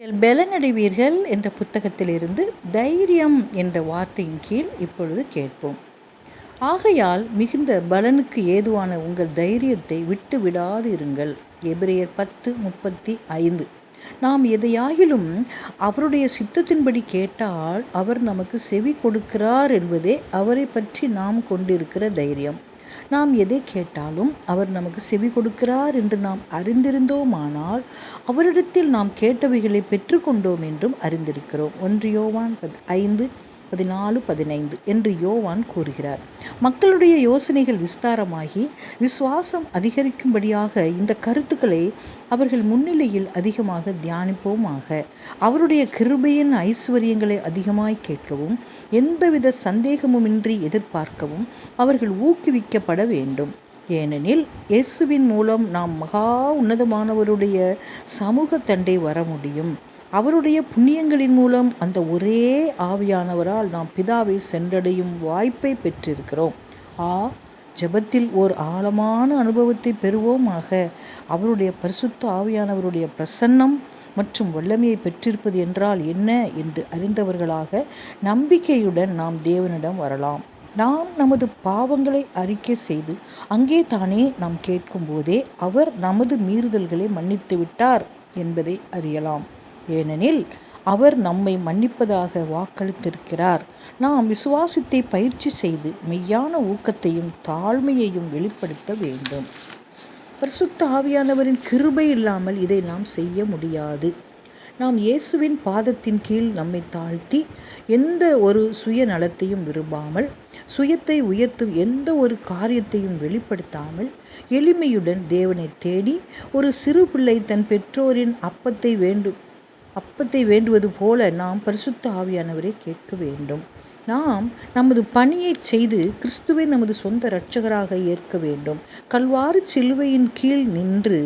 நீங்கள் பலனடைவீர்கள் என்ற புத்தகத்திலிருந்து தைரியம் என்ற வார்த்தையின் கீழ் இப்பொழுது கேட்போம். ஆகையால் மிகுந்த பலனுக்கு ஏதுவான உங்கள் தைரியத்தை விட்டு விடாது இருங்கள் எபிரேயர் பத்து முப்பத்தி ஐந்து. நாம் எதையாகிலும் அவருடைய சித்தத்தின்படி கேட்டால் அவர் நமக்கு செவி கொடுக்கிறார் என்பதே அவரை பற்றி நாம் கொண்டிருக்கிற தைரியம். நாம் எதை கேட்டாலும் அவர் நமக்கு செவி கொடுக்கிறார் என்று நாம் அறிந்திருந்தோமானால் அவரிடத்தில் நாம் கேட்டவைகளை பெற்றுக்கொண்டோம் என்றும் அறிந்திருக்கிறோம். ஒன்று யோவான் பத் ஐந்து பதினாலு பதினைந்து என்று யோவான் கூறுகிறார். மக்களுடைய யோசனைகள் விஸ்தாரமாகி விசுவாசம் அதிகரிக்கும்படியாக இந்த கருத்துக்களை அவர்கள் முன்னிலையில் அதிகமாக தியானிப்போமாக அவருடைய கிருபையின் ஐஸ்வர்யங்களை அதிகமாய் கேட்கவும் எந்தவித சந்தேகமுமின்றி எதிர்பார்க்கவும் அவர்கள் ஊக்குவிக்கப்பட வேண்டும். ஏனெனில் இயேசுவின் மூலம் நாம் மகா உன்னதமானவருடைய சமூக தண்டை வர முடியும். அவருடைய புண்ணியங்களின் மூலம் அந்த ஒரே ஆவியானவரால் நாம் பிதாவை சென்றடையும் வாய்ப்பை பெற்றிருக்கிறோம். ஆ ஜெபத்தில் ஓர் ஆழமான அனுபவத்தை பெறுவோமாக. அவருடைய பரிசுத்த ஆவியானவருடைய பிரசன்னம் மற்றும் வல்லமையை பெற்றிருப்பது என்றால் என்ன என்று அறிந்தவர்களாக நம்பிக்கையுடன் நாம் தேவனிடம் வரலாம். நாம் நமது பாவங்களை அறிக்கை செய்து அங்கே தானே நாம் கேட்கும் போதே அவர் நமது மீறுதல்களை மன்னித்து விட்டார் என்பதை அறியலாம். ஏனெனில் அவர் நம்மை மன்னிப்பதாக வாக்களித்திருக்கிறார். நாம் விசுவாசத்தை பயிற்சி செய்து மெய்யான ஊக்கத்தையும் தாழ்மையையும் வெளிப்படுத்த வேண்டும். பரிசுத்த ஆவியானவரின் கிருபை இல்லாமல் இதை நாம் செய்ய முடியாது. நாம் இயேசுவின் பாதத்தின் கீழ் நம்மை தாழ்த்தி எந்த ஒரு சுயநலத்தையும் விரும்பாமல் சுயத்தை உயர்த்தும் எந்த ஒரு காரியத்தையும் வெளிப்படுத்தாமல் எளிமையுடன் தேவனை தேடி ஒரு சிறு பிள்ளை தன் பெற்றோரின் அப்பத்தை வேண்டும் அப்பத்தை வேண்டுவது போல நாம் பரிசுத்த ஆவியானவரை கேட்க வேண்டும். நாம் நமது பணியை செய்து கிறிஸ்துவை நமது சொந்த இரட்சகராக ஏற்க வேண்டும். கல்வாறு சிலுவையின் கீழ் நின்று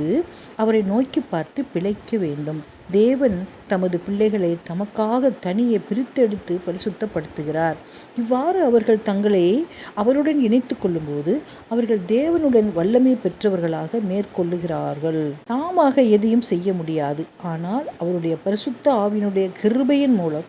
அவரை நோக்கி பார்த்து பிழைக்க வேண்டும். தேவன் தமது பிள்ளைகளை தமக்காக தனியே பிரித்தெடுத்து பரிசுத்தப்படுத்துகிறார். இவ்வாறு அவர்கள் தங்களை அவருடன் இணைத்து கொள்ளும்போது அவர்கள் தேவனுடன் வல்லமை பெற்றவர்களாக மேற்கொள்ளுகிறார்கள். நாமாக எதையும் செய்ய முடியாது. ஆனால் அவருடைய பரிசுத்த ஆவினுடைய கிருபையின் மூலம்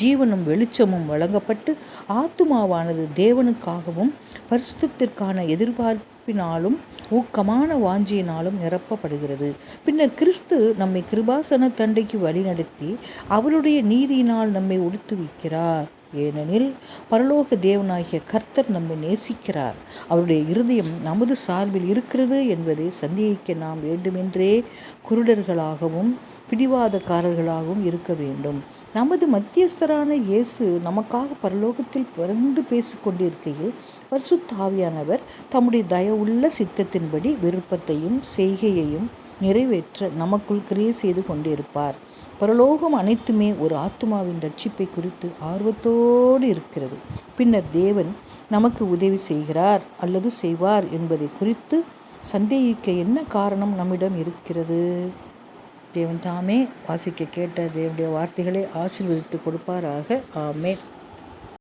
ஜீவனும் வெளிச்சமும் வழங்கப்பட்டு ஆத்துமாவானது தேவனுக்காகவும் பரிசுத்திற்கான எதிர்பார்ப்பினாலும் ஊக்கமான வாஞ்சியினாலும் நிரப்பப்படுகிறது. பின்னர் கிறிஸ்து நம்மை கிருபாசன தண்டைக்கு வழிநடத்தி அவருடைய நீதியினால் நம்மை வைக்கிறார் ஏனெனில் பரலோக தேவனாகிய கர்த்தர் நம்மை நேசிக்கிறார். அவருடைய இருதயம் நமது சார்பில் இருக்கிறது என்பதை சந்தேகிக்க நாம் வேண்டுமென்றே குருடர்களாகவும் பிடிவாதக்காரர்களாகவும் இருக்க வேண்டும். நமது மத்தியஸ்தரான இயேசு நமக்காக பரலோகத்தில் பிறந்து பேசிக்கொண்டிருக்கையில் பரிசுத்தாவியானவர் தம்முடைய தயவுள்ள சித்தத்தின்படி விருப்பத்தையும் செய்கையையும் நிறைவேற்ற நமக்குள் கிரியை செய்து கொண்டிருப்பார். பரலோகம் அனைத்துமே ஒரு ஆத்மாவின் ரட்சிப்பை குறித்து ஆர்வத்தோடு இருக்கிறது. பின்னர் தேவன் நமக்கு உதவி செய்கிறார் அல்லது செய்வார் என்பதை குறித்து சந்தேகிக்க என்ன காரணம் நம்மிடம் இருக்கிறது? தேவன் தாமே வாசிக்க கேட்ட தேவனுடைய வார்த்தைகளை ஆசீர்வதித்து கொடுப்பாராக. ஆமே